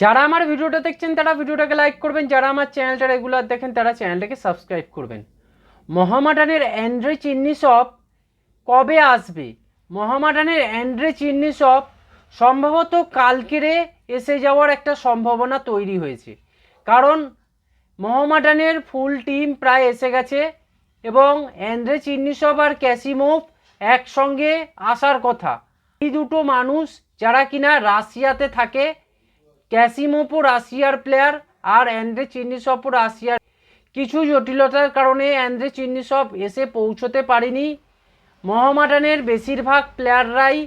যারা আমার ভিডিওটা দেখছেন, তারা ভিডিওটাকে লাইক করবেন। যারা আমার চ্যানেলটা রেগুলার দেখেন, তারা চ্যানেলটাকে সাবস্ক্রাইব করবেন। মহামাডানের অ্যান্ড্রে চিন্নি শপ কবে আসবে? মহামাডানের অ্যান্ড্রে চিন্নি শপ সম্ভবত কালকেরে এসে যাওয়ার একটা সম্ভাবনা তৈরি হয়েছে। কারণ মহামাডানের ফুল টিম প্রায় এসে গেছে এবং অ্যান্ড্রে চিন্নি শপ আর ক্যাসিমোভ একসঙ্গে আসার কথা। এই দুটো মানুষ যারা কিনা রাশিয়াতে থাকে ক্যাসিমোপো রাশিয়ার প্লেয়ার আর অ্যান্ড্রে চিন্নিসপও রাশিয়ার কিছু জটিলতার কারণে অ্যান্ড্রে চিন্নিসপ এসে পৌঁছতে পারেনি। মোহামেডানের বেশিরভাগ প্লেয়াররাই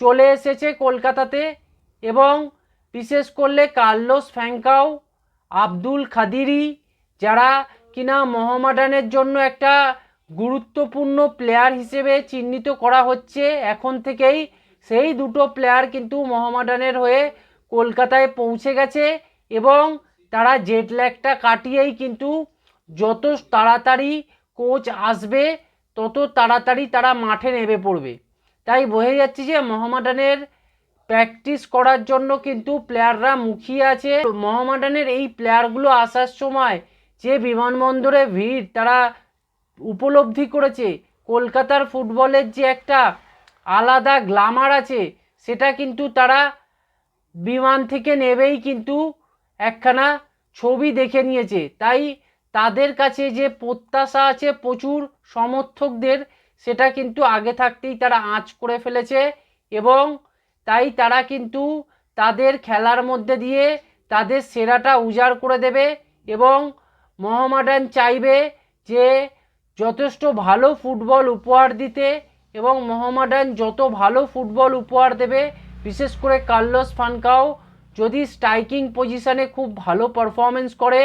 চলে এসেছে কলকাতাতে এবং বিশেষ করলে কার্লোস ফ্যাঙ্কাও, আব্দুল খাদিরি যারা কিনা মোহামেডানের জন্য একটা গুরুত্বপূর্ণ প্লেয়ার হিসেবে চিহ্নিত করা হচ্ছে। এখন থেকেই সেই দুটো প্লেয়ার কিন্তু মোহামেডানের হয়ে কলকাতায় পৌঁছে গেছে এবং তারা জেট ল্যাগটা কাটিয়েই কিন্তু যত তাড়াতাড়ি কোচ আসবে, তত তাড়াতাড়ি তারা মাঠে নেমে পড়বে। তাই বোঝা যাচ্ছে যে মোহামেডানের প্র্যাকটিস করার জন্য কিন্তু প্লেয়াররা মুখিয়ে আছে। মোহামেডানের এই প্লেয়ারগুলো আসার সময় যে বিমানবন্দরে ভিড় তারা উপলব্ধি করেছে, কলকাতার ফুটবলের যে একটা আলাদা গ্লামার আছে, সেটা কিন্তু তারা বিমান থেকে নেবেই কিন্তু একখানা ছবি দেখে নিয়েছে। তাই তাদের কাছে যে প্রত্যাশা আছে প্রচুর সমর্থকদের, সেটা কিন্তু আগে থাকতেই তারা আঁচ করে ফেলেছে এবং তাই তারা কিন্তু তাদের খেলার মধ্যে দিয়ে তাদের সেরাটা উজাড় করে দেবে এবং মোহামেডান চাইবে যে যথেষ্ট ভালো ফুটবল উপহার দিতে এবং মোহামেডান যত ভালো ফুটবল উপহার দেবে বিশেষ করে কার্লোস ফানকাও যদি স্ট্রাইকিং পজিশনে খুব ভালো পারফরমেন্স করে,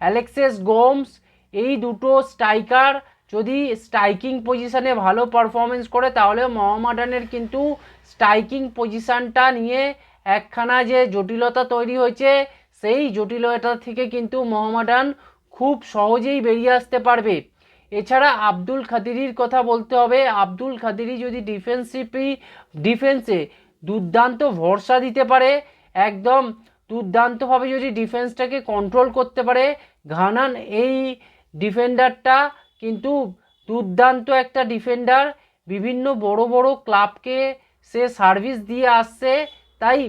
অ্যালেক্সেস গোমস, এই দুটো স্ট্রাইকার যদি স্ট্রাইকিং পজিশনে ভালো পারফরমেন্স করে, তাহলে মোহামেডানের কিন্তু স্ট্রাইকিং পজিশনটা নিয়ে একখানা যে জটিলতা তৈরি হয়েছে, সেই জটিলতা থেকে কিন্তু মোহামেডান খুব সহজেই বেরিয়ে আসতে পারবে। এছাড়া আব্দুল খাদিরির কথা বলতে হবে। আব্দুল খাদিরি যদি ডিফেন্সিভলি ডিফেন্সে দুর্দান্ত ভরসা দিতে পারে। একদম দুর্দান্তভাবে যদি ডিফেন্সটাকে কন্ট্রোল করতে পারে, ঘানান এই ডিফেন্ডারটা কিন্তু দুর্দান্ত একটা ডিফেন্ডার বিভিন্ন বড় বড় ক্লাবকে সে সার্ভিস দিয়ে আসছে। তাই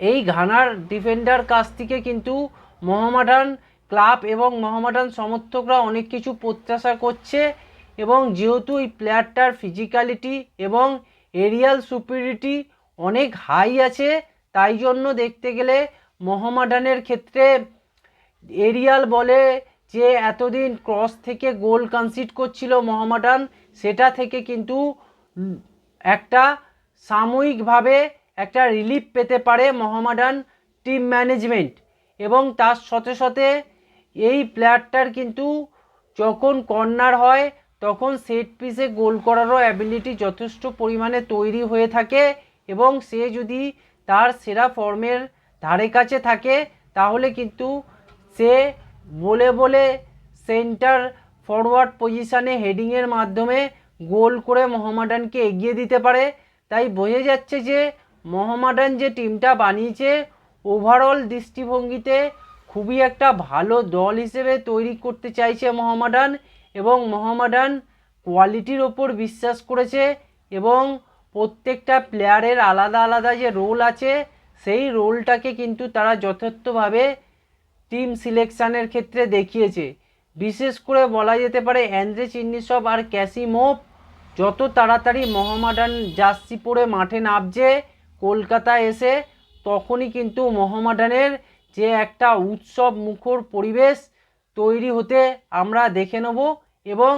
এই ঘানার ডিফেন্ডার কাছ থেকে কিন্তু মোহামেডান ক্লাব এবং মোহামেডান সমর্থকরা অনেক কিছু প্রত্যাশা করছে এবং যেহেতু এই প্লেয়ারটার ফিজিক্যালিটি এবং এরিয়াল সুপিরিটি অনেক হাই আছে, তাই জন্য দেখতে গেলে মোহামেডানের ক্ষেত্রে এরিয়াল বলে যে এতদিন ক্রস থেকে গোল কনসিড করছিল মোহামেডান, সেটা থেকে কিন্তু একটা সাময়িকভাবে একটা রিলিফ পেতে পারে মোহামেডান টিম ম্যানেজমেন্ট। এবং তার সাথে সাথে এই প্লেয়ারটার কিন্তু যখন কর্নার হয় তখন সেট পিসে গোল করারও অ্যাবিলিটি যথেষ্ট পরিমাণে তৈরি হয়ে থাকে এবং সে যদি তার সেরা ফর্মের ধারে কাছে থাকে, তাহলে কিন্তু সে বলে বলে সেন্টার ফরওয়ার্ড পজিশানে হেডিংয়ের মাধ্যমে গোল করে মোহামেডানকে এগিয়ে দিতে পারে। তাই বোঝা যাচ্ছে যে মোহামেডান যে টিমটা বানিয়েছে ওভারঅল দৃষ্টিভঙ্গিতে খুবই একটা ভালো দল হিসেবে তৈরি করতে চাইছে মোহামেডান। এবং মোহামেডান কোয়ালিটির ওপর বিশ্বাস করেছে এবং প্রত্যেকটা প্লেয়ারের আলাদা আলাদা যে রোল আছে, সেই রোলটাকে কিন্তু তারা যথার্থভাবে টিম সিলেকশানের ক্ষেত্রে দেখিয়েছে। বিশেষ করে বলা যেতে পারে, অ্যান্দ্রে চিন্নিসব আর ক্যাসিমোভ যত তাড়াতাড়ি মোহামেডান জার্সি পরে মাঠে নামছে কলকাতা এসে, তখনই কিন্তু মোহামেডানের যে একটা উৎসব মুখর পরিবেশ তৈরি হতে আমরা দেখে নেব। এবং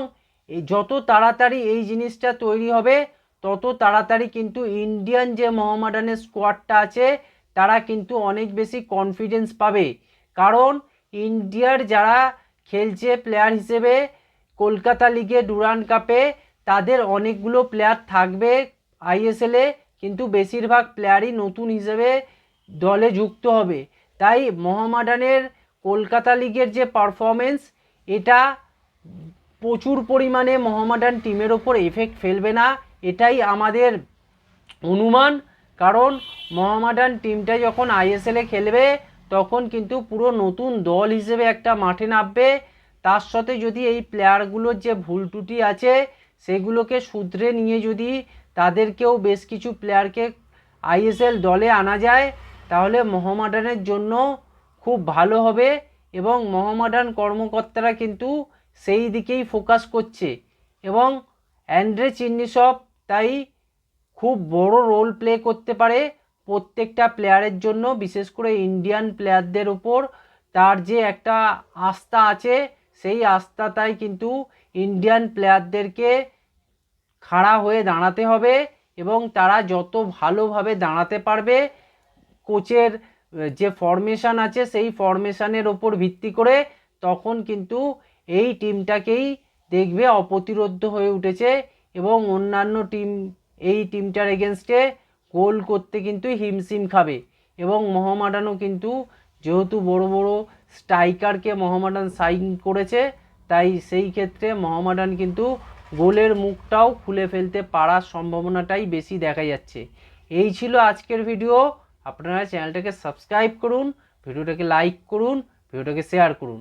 যত তাড়াতাড়ি এই জিনিসটা তৈরি হবে, তত তাড়াতাড়ি কিন্তু ইন্ডিয়ান যে মোহামেডানের স্কোয়াডটা আছে, তারা কিন্তু অনেক বেশি কনফিডেন্স পাবে। কারণ ইন্ডিয়ার যারা খেলছে প্লেয়ার হিসেবে, কলকাতা লিগে ডুরান কাপে তাদের অনেকগুলো প্লেয়ার থাকবে আইএসএলে কিন্তু বেশিরভাগ প্লেয়ারই নতুন হিসেবে দলে যুক্ত হবে। তাই মোহামেডানের কলকাতা লিগের যে পারফরমেন্স এটা প্রচুর পরিমাণে মোহামেডান টিমের ওপর এফেক্ট ফেলবে না, এটাই আমাদের অনুমান। কারণ মোহামেডান টিমটা যখন আইএসএলে খেলবে, তখন কিন্তু পুরো নতুন দল হিসেবে একটা মাঠে নামবে। তার সাথে যদি এই প্লেয়ারগুলোর যে ভুল ত্রুটি আছে, সেগুলোকে শুধরে নিয়ে যদি তাদেরকেও বেশ কিছু প্লেয়ারকে আইএসএল দলে আনা যায়, তাহলে মোহামেডানের জন্য খুব ভালো হবে। এবং মোহামেডান কর্মকর্তারা কিন্তু সেই দিকেই ফোকাস করছে। এবং অ্যান্ড্রে চিন্নিসব তাই খুব বড় রোল প্লে করতে পারে প্রত্যেকটা প্লেয়ারের জন্য, বিশেষ করে ইন্ডিয়ান প্লেয়ারদের উপর। তার যে একটা আস্থা আছে, সেই আস্থাটাই কিন্তু ইন্ডিয়ান প্লেয়ারদেরকে খাড়া হয়ে দাঁড়াতে হবে এবং তারা যত ভালোভাবে দাঁড়াতে পারবে, কোচের যে ফরমেশন আছে, সেই ফরমেশনের ওপর ভিত্তি করে, তখন কিন্তু এই টিমটাকেই দেখবে অপ্রতিরোধ্য হয়ে উঠেছে এবং অন্যান্য টিম, এই টিমটার এগেনস্টে গোল করতে কিন্তু হিমশিম খাবে এবং মোহামেডানও কিন্তু যেহেতু বড় বড় স্ট্রাইকারকে মোহামেডান সাইন করেছে, তাই সেই ক্ষেত্রে মোহামেডান কিন্তু গোলের মুখটাও খুলে ফেলতে পারার সম্ভাবনাটাই বেশি দেখা যাচ্ছে। এই ছিল আজকের ভিডিও আপনারা চ্যানেলটাকে সাবস্ক্রাইব করুন ভিডিওটাকে লাইক করুন ভিডিওটাকে শেয়ার করুন।